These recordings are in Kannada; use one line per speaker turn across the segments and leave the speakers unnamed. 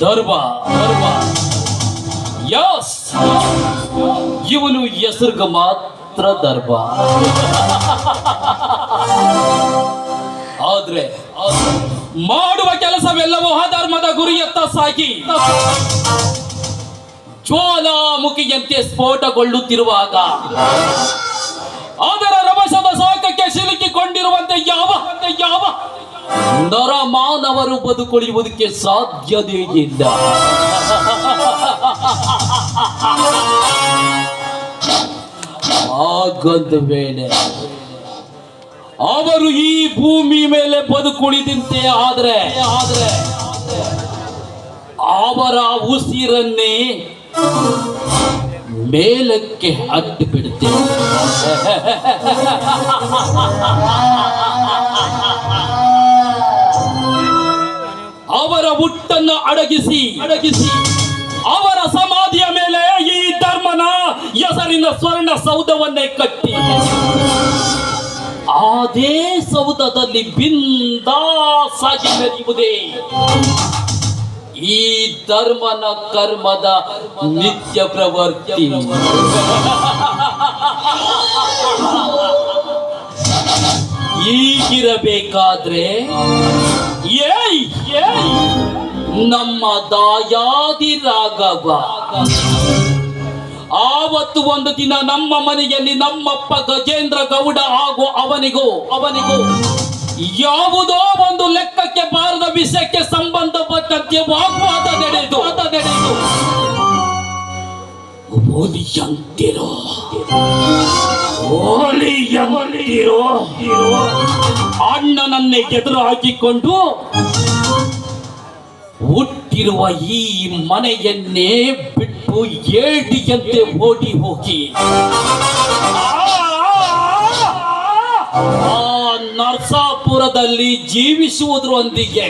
ದರ್ಬಾ ದರ್ಬಾ ಯಸ್? ಇವನು ಹೆಸರ್ಗ ಮಾತ್ರ ದರ್ಬಾ ಆದ್ರೆ ಮಾಡುವ ಕೆಲಸವೆಲ್ಲವೂ ಧರ್ಮದ ಗುರಿಯತ್ತ ಸಾಗಿ. ಜ್ವಾಲಾಮುಖಿಯಂತೆ ಸ್ಫೋಟಗೊಳ್ಳುತ್ತಿರುವಾಗ ಅದರ ರಭಸದ ಸಾಕಕ್ಕೆ ಸಿಲುಕಿಕೊಂಡಿರುವಂತೆ ಯಾವ ಯಾವ? ನರ ಮಾನವರು ಬದುಕುಳಿಯುವುದಕ್ಕೆ ಸಾಧ್ಯದೇ ಇಲ್ಲ. ಹಾಗೊಂದು ವೇಳೆ ಅವರು ಈ ಭೂಮಿ ಮೇಲೆ ಬದುಕುಳಿದಂತೆ ಆದ್ರೆ ಆದ್ರೆ ಅವರ ಉಸಿರನ್ನೇ ಮೇಲಕ್ಕೆ ಹತ್ತು ಬಿಡುತ್ತೇವೆ ಅವರ ಹುಟ್ಟನ್ನು ಅಡಗಿಸಿ ಅಡಗಿಸಿ. ಅವರ ಸಮಾಧಿಯ ಮೇಲೆ ಈ ಧರ್ಮನ ಹೆಸರಿನ ಸ್ವರ್ಣ ಸೌಧವನ್ನೇ ಕಟ್ಟಿ. ಅದೇ ಸೌಧದಲ್ಲಿ ಬಿಂದಾಸಾಗಿ ಮೆರೆಯುವುದೇ. ಈ ಧರ್ಮನ ಕರ್ಮದ ನಿತ್ಯ ಪ್ರವರ್ತಿ ಈಗಿರಬೇಕಾದ್ರೆ ನಮ್ಮ ದಾಯಾದಿ ರಾಘವ. ಆವತ್ತು ಒಂದು ದಿನ ನಮ್ಮ ಮನೆಯಲ್ಲಿ ನಮ್ಮಪ್ಪ ಗಜೇಂದ್ರ ಗೌಡ ಹಾಗೂ ಅವನಿಗೂ ಅವನಿಗೂ ಯಾವುದೋ ಒಂದು ಲೆಕ್ಕಕ್ಕೆ ಬಾರದ ವಿಷಯಕ್ಕೆ ಸಂಬಂಧಪಟ್ಟಂತೆ ವಾಗ್ವಾದ ನಡೆದು ನಡೆದು ಓಲಿಯಂತಿರೋ ಓಲಿಯಂತಿರೋ ಅಣ್ಣನನ್ನೇ ಎದುರು ಹಾಕಿಕೊಂಡು ಹುಟ್ಟಿರುವ ಈ ಮನೆಯನ್ನೇ ಬಿಟ್ಟು ಏಟಿಯಂತೆ ಓಡಿ ಹೋಗಿ. ಆ ನರಸಾಪುರದಲ್ಲಿ ಜೀವಿಸುವುದರೊಂದಿಗೆ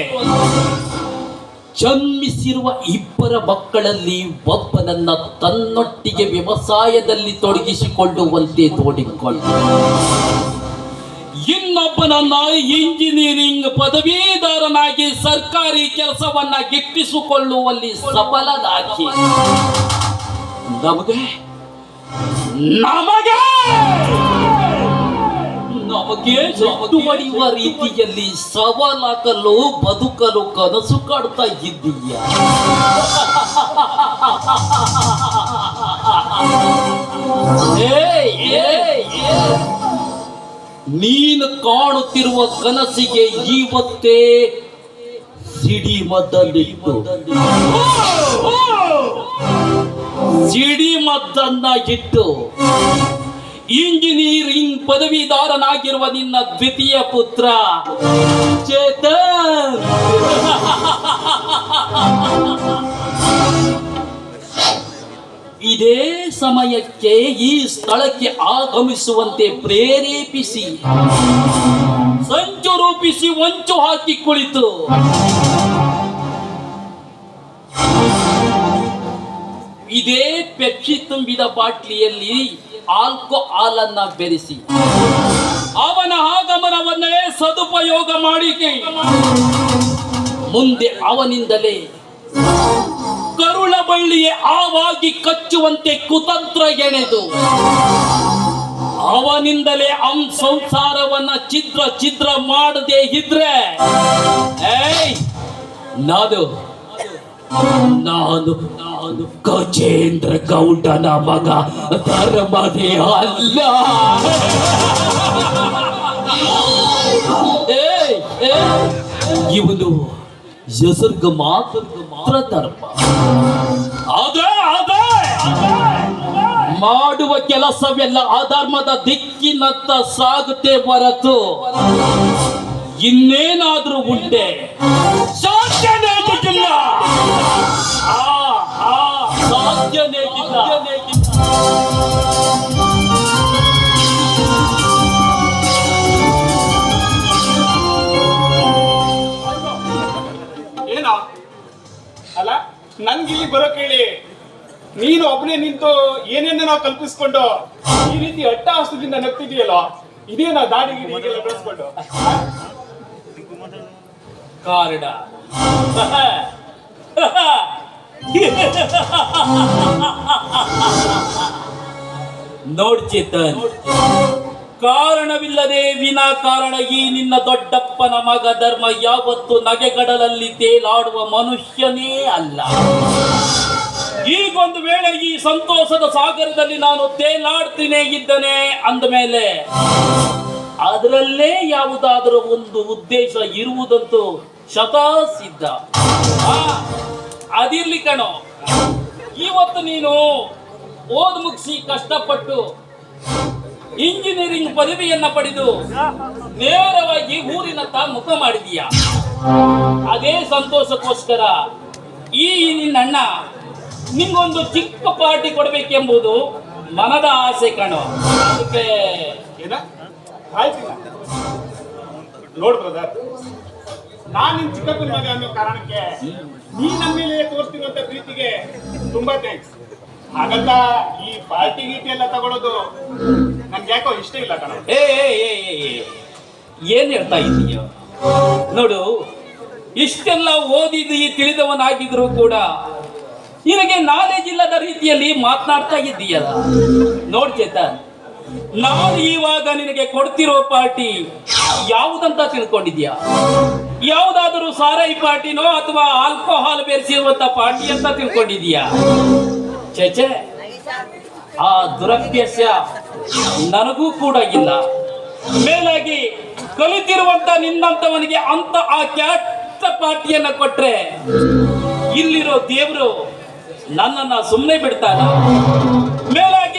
ಜನ್ಮಿಸಿರುವ ಇಬ್ಬರ ಮಕ್ಕಳಲ್ಲಿ ಒಬ್ಬನನ್ನ ತನ್ನೊಟ್ಟಿಗೆ ವ್ಯವಸಾಯದಲ್ಲಿ ತೊಡಗಿಸಿಕೊಳ್ಳುವಂತೆ ತೋಡಿಕೊಂಡು ಇನ್ನೊಬ್ಬನನ್ನ ಇಂಜಿನಿಯರಿಂಗ್ ಪದವೀಧರನಾಗಿ ಸರ್ಕಾರಿ ಕೆಲಸವನ್ನ ಗಿಟ್ಟಿಸಿಕೊಳ್ಳುವಲ್ಲಿ ಸಫಲನಾಗಿ ನಮಗೆ ನಮಗೆ ನಮಗೆ ರೀತಿಯಲ್ಲಿ ಸವಾಲಾಗಲು ಬದುಕಲು ಕನಸು ಕಾಡ್ತಾ ಇದ್ದೀಯ. ನೀನು ಕಾಣುತ್ತಿರುವ ಕನಸಿಗೆ ಇವತ್ತೇ ಸಿಡಿ ಮದ್ದನ್ನ ಇಟ್ಟು ಇಂಜಿನಿಯರಿಂಗ್ ಪದವೀಧಾರನಾಗಿರುವ ನಿನ್ನ ದ್ವಿತೀಯ ಪುತ್ರ ಚೇತನ್. ಇದೇ ಸಮಯಕ್ಕೆ ಈ ಸ್ಥಳಕ್ಕೆ ಆಗಮಿಸುವಂತೆ ಪ್ರೇರೇಪಿಸಿ ಸಂಚು ರೂಪಿಸಿ ಹೊಂಚು ಹಾಕಿ ಕುಳಿತು. ಇದೇ ಪೆಪ್ಸಿ ತುಂಬಿದ ಬಾಟ್ಲಿಯಲ್ಲಿ ಆಲ್ಕೋ ಹಾಲನ್ನ ಬೆರೆಸಿ. ಅವನ ಆಗಮನವನ್ನೇ ಸದುಪಯೋಗ ಮಾಡಿ ಮುಂದೆ ಅವನಿಂದಲೇ ಕರುಳ ಬಳ್ಳಿಯೇ ಆವಾಗಿ ಕಚ್ಚುವಂತೆ ಕುತಂತ್ರ ಎಣೆದು, ಅವನಿಂದಲೇ ಅಂ ಸಂಸಾರವನ್ನ ಚಿತ್ರ ಚಿತ್ರ ಮಾಡದೆ ಇದ್ರೆ, ಏಯ್ ನಾನು ನಾನು ನಾನು ಗಜೇಂದ್ರ ಗೌಡನ ಮಗ ಧರ್ಮದೇ ಅಲ್ಲ. ಇವನು ಹೆಸರ್ಗ ಮಾತ್ರ ಧರ್ಮ. ಮಾಡುವ ಕೆಲಸವೆಲ್ಲ ಅಧರ್ಮದ ದಿಕ್ಕಿನತ್ತ ಸಾಗುತ್ತೆ ಹೊರತು ಇನ್ನೇನಾದ್ರೂ ಉಂಟೆ.
ನೀನು ನಿಂತು ಏನೇನ ನಾವು ಕಲ್ಪಿಸ್ಕೊಂಡು ಈ ರೀತಿ ಅಟ್ಟ ಹಸ್ತದಿಂದ ನಗ್ತಿದೆಯಲ್ಲ ಇದೇನಾ ದಾಡಿ ಗಿಡಿ ಹೀಗೆಲ್ಲ ಬೆಳೆಸ್ಕೊಂಡು.
ಕಾರಣ. ನೋಡ್ ಚೇತನ್. ಕಾರಣವಿಲ್ಲದೆ ವಿನಾಕಾರಣ ಈ ನಿನ್ನ ದೊಡ್ಡಪ್ಪನ ಮಗ ಧರ್ಮ ಯಾವತ್ತು ನಗೆಗಡಲಲ್ಲಿ ತೇಲಾಡುವ ಮನುಷ್ಯನೇ ಅಲ್ಲ. ಈಗೊಂದು ವೇಳೆ ಈ ಸಂತೋಷದ ಸಾಗರದಲ್ಲಿ ನಾನು ತೇಲಾಡ್ತೀನಿ ಇದ್ದೇನೆ ಅಂದ ಮೇಲೆ ಅದರಲ್ಲೇ ಯಾವುದಾದರೂ ಒಂದು ಉದ್ದೇಶ ಇರುವುದಂತೂ ಶತಾ ಸಿದ್ಧ ಅದಿರ್ಲಿ ಕಣೋ. ಇವತ್ತು ನೀನು ಓದ್ ಮುಗಿಸಿ ಕಷ್ಟಪಟ್ಟು ಇಂಜಿನಿಯರಿಂಗ್ ಪದವಿಯನ್ನ ಪಡೆದು ನೇರವಾಗಿ ಊರಿನತ್ತ ಮುಖ ಮಾಡಿದೀಯ ಅದೇ ಸಂತೋಷಕ್ಕೋಸ್ಕರ ಈ ನಿನ್ನ ನಿಂಗೊಂದು ಚಿಕ್ಕ ಪಾರ್ಟಿ ಕೊಡಬೇಕೆಂಬುದು ಮನದ ಆಸೆ ಕಣೋ. ಅದಕ್ಕೆ
ನೋಡ್ ಬ್ರದರ್ ನಾನು ನಿನ್ ಚಿಕ್ಕಪ್ಪನ ಮಗ ಅನ್ನೋ ಕಾರಣಕ್ಕೆ ನೀ ನಮ್ಮ ಮೇಲೆ ತೋರಿಸ್ತಿರುವಂತ ಪ್ರೀತಿಗೆ ತುಂಬಾ ಥ್ಯಾಂಕ್ಸ್ ಹಾಗಂತ ಈ ಪಾರ್ಟಿ ಗೀಟಿ ಎಲ್ಲ ತಗೊಳೋದು ನನ್ಗೆ ಯಾಕೋ ಇಷ್ಟ ಇಲ್ಲ ಕಣ.
ಏ ಏ, ಏ, ಏ, ಏ. ಏನ್ ಹೇಳ್ತಾ ಇದೀಯ ನೋಡು ಇಷ್ಟೆಲ್ಲ ಓದಿದಿ ತಿಳಿದವನಾಗಿದ್ರು ಕೂಡ ನಿನಗೆ ನಾಲೆಜ್ ಇಲ್ಲದ ರೀತಿಯಲ್ಲಿ ಮಾತನಾಡ್ತಾ ಇದ್ದೀಯಲ್ಲ? ನೋಡ್ ಚೇತನ್, ನಾನು ಇವಾಗ ನಿನಗೆ ಕೊಡ್ತಿರೋ ಪಾರ್ಟಿ ಯಾವುದಂತ ತಿಳ್ಕೊಂಡಿದ್ಯಾ ಯಾವುದಾದರೂ ಸಾರಾಯಿ ಪಾರ್ಟಿನೋ ಅಥವಾ ಆಲ್ಕೋಹಾಲ್ ಬೆರೆಸಿರುವಂತ ಪಾರ್ಟಿ ಅಂತ ತಿಳ್ಕೊಂಡಿದ್ಯಾ ಚೇಚೆ ಆ ದುರಭ್ಯಾಸ ನನಗೂ ಕೂಡ ಇಲ್ಲ. ಮೇಲಾಗಿ ಕಲಿತಿರುವಂತ ನಿನ್ನಂತವನಿಗೆ ಅಂತ ಆ ಕ್ಯಾಟ್ ಪಾರ್ಟಿಯನ್ನ ಕೊಟ್ರೆ ಇಲ್ಲಿರೋ ದೇವರು ನನ್ನನ್ನು ಸುಮ್ಮನೆ ಇಲ್ಲ ಮೇಲಾಗಿ